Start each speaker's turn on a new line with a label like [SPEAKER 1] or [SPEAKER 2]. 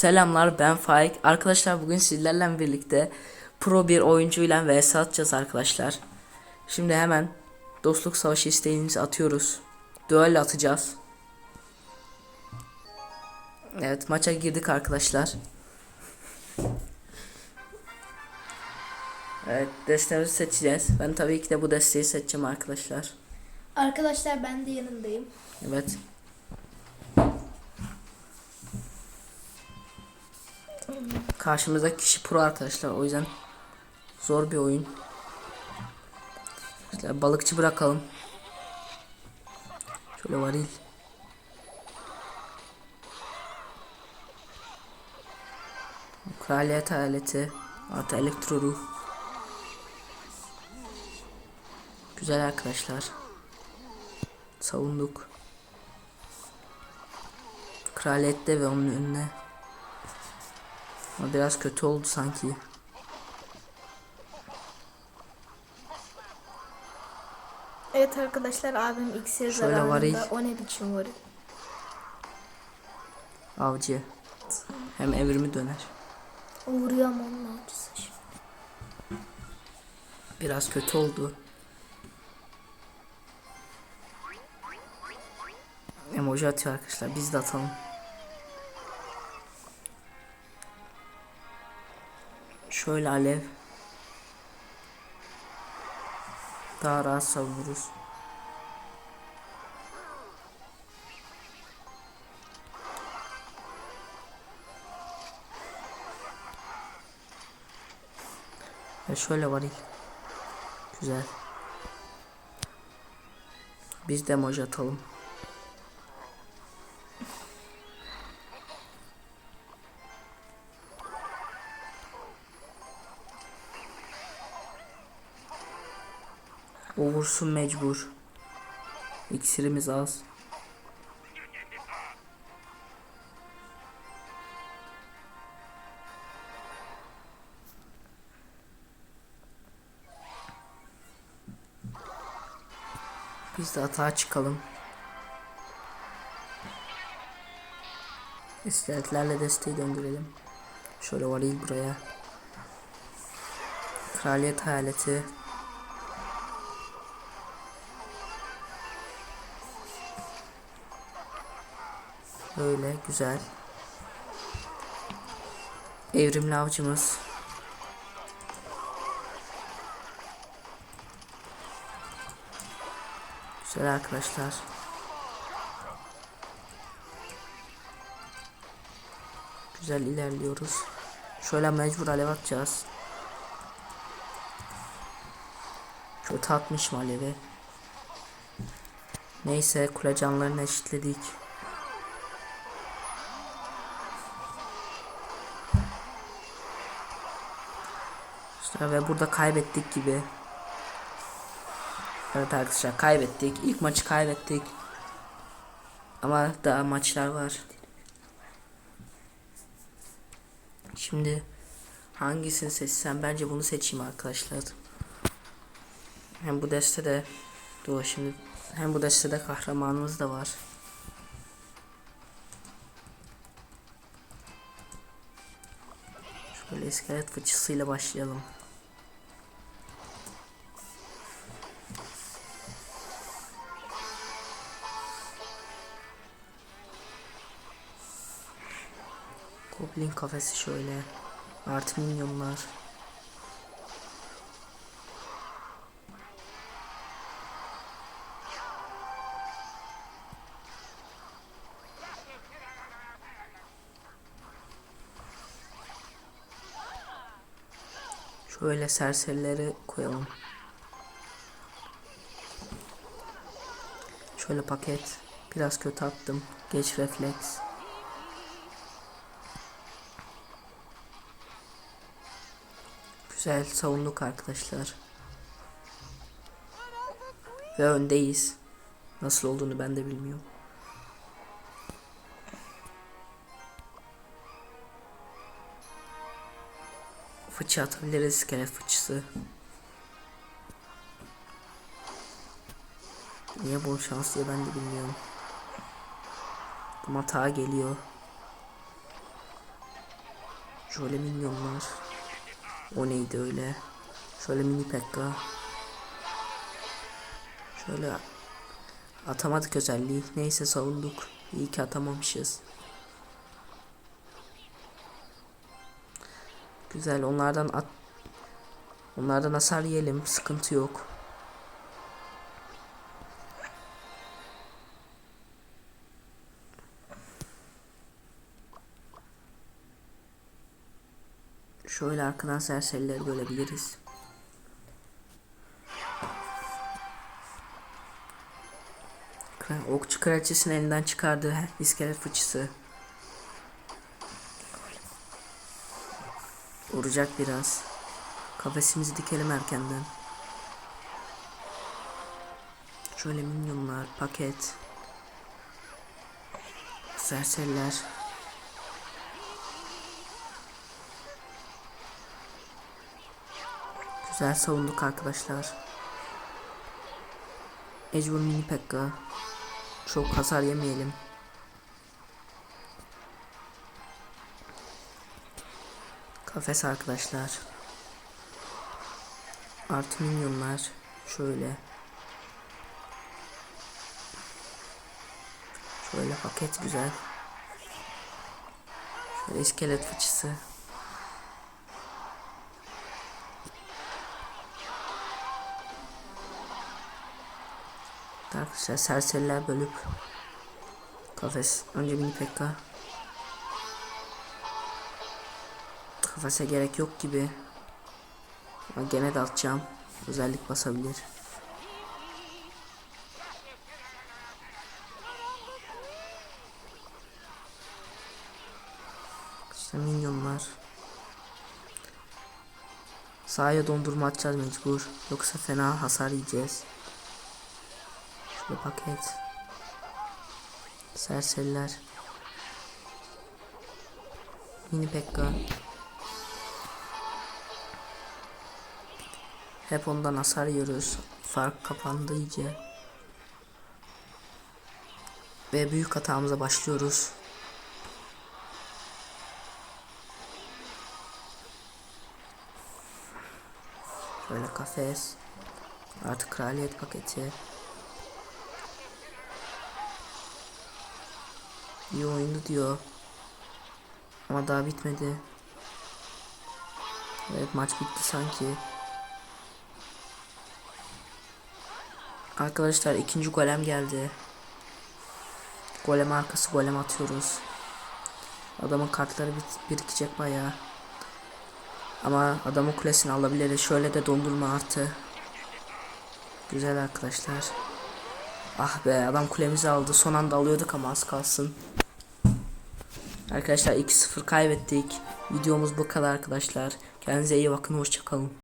[SPEAKER 1] Selamlar ben Faik. Arkadaşlar bugün sizlerle birlikte pro bir oyuncuyla vs atacağız arkadaşlar. Şimdi hemen dostluk savaşı isteğimizi atıyoruz. Duel atacağız. Evet maça girdik arkadaşlar. Evet destemizi seçeceğiz. Ben tabii ki de bu desteği seçeceğim arkadaşlar.
[SPEAKER 2] Arkadaşlar ben de yanındayım.
[SPEAKER 1] Evet. Karşımızdaki kişi pro arkadaşlar. O yüzden zor bir oyun. İşte balıkçı bırakalım. Şöyle varil. Kraliyet aleti. Artı elektro ruh. Güzel arkadaşlar. Savunduk. Kraliyette ve onun önüne. Ama biraz kötü oldu sanki.
[SPEAKER 2] Evet arkadaşlar abim iksir
[SPEAKER 1] Şöyle
[SPEAKER 2] zararında.
[SPEAKER 1] varil.
[SPEAKER 2] O ne biçim varil?
[SPEAKER 1] Avcı. Hem evrimi döner.
[SPEAKER 2] O vuruyor ama onun avcısı şimdi.
[SPEAKER 1] Biraz kötü oldu. Emoji atıyor arkadaşlar. Biz de atalım. Şöyle alev. Daha rahat savururuz. Ve şöyle varil. Güzel. Biz de emoji atalım. O mecbur. İksirimiz az. Biz de atağa çıkalım. İskeletlerle desteği döndürelim. Şöyle varayım buraya. Kraliyet hayaleti. Böyle güzel. Evrimli avcımız. Güzel arkadaşlar. Güzel ilerliyoruz. Şöyle mecbur alev atacağız. Kötü atmışım alevi. Neyse kule canlarını eşitledik. Ve burada kaybettik gibi. Evet arkadaşlar kaybettik. İlk maçı kaybettik. Ama daha maçlar var. Şimdi hangisini seçsem bence bunu seçeyim arkadaşlar. Hem bu destede dur şimdi hem bu destede kahramanımız da var. Şöyle iskelet fıçısıyla başlayalım. Goblin kafesi şöyle. Artı minyonlar. Şöyle serserileri koyalım. Şöyle paket. Biraz kötü attım. Geç refleks. Güzel savunduk arkadaşlar. Ve öndeyiz. Nasıl olduğunu ben de bilmiyorum. Fıçı atabiliriz iskelet fıçısı. Niye bol şans diye ben de bilmiyorum. Bu hata geliyor. Şöyle minyonlar. O neydi öyle? Şöyle mini pekka. Şöyle atamadık özelliği. Neyse savunduk. İyi ki atamamışız. Güzel onlardan at Onlardan hasar yiyelim. Sıkıntı yok. Şöyle arkadan serserileri bölebiliriz. Kra- Okçu kraliçesinin elinden çıkardığı iskelet fıçısı. Vuracak biraz. Kafesimizi dikelim erkenden. Şöyle minyonlar, paket. Serseriler. Güzel savunduk arkadaşlar. Ecvur mini pekka. Çok hasar yemeyelim. Kafes arkadaşlar. Artı minyonlar. Şöyle. Şöyle paket güzel. Şöyle iskelet fıçısı. Arkadaşlar serseriler bölüp kafes. Önce mini pekka kafese gerek yok gibi. Ama gene de atacağım. Özellik basabilir. İşte minyonlar. Sahaya dondurma atacağız mecbur. Yoksa fena hasar yiyeceğiz Şöyle paket. Serseriler. Mini pekka. Hep ondan hasar yiyoruz. Fark kapandı iyice. Ve büyük hatamıza başlıyoruz. Şöyle kafes. Artık kraliyet paketi. İyi oyundu diyor. Ama daha bitmedi. Evet maç bitti sanki. Arkadaşlar ikinci golem geldi. Golem arkası golem atıyoruz. Adamın kartları bit- birikecek bayağı. Ama adamın kulesini alabiliriz. Şöyle de dondurma artı. Güzel arkadaşlar. Ah be adam kulemizi aldı. Son anda alıyorduk ama az kalsın. Arkadaşlar 2-0 kaybettik. Videomuz bu kadar arkadaşlar. Kendinize iyi bakın. Hoşçakalın.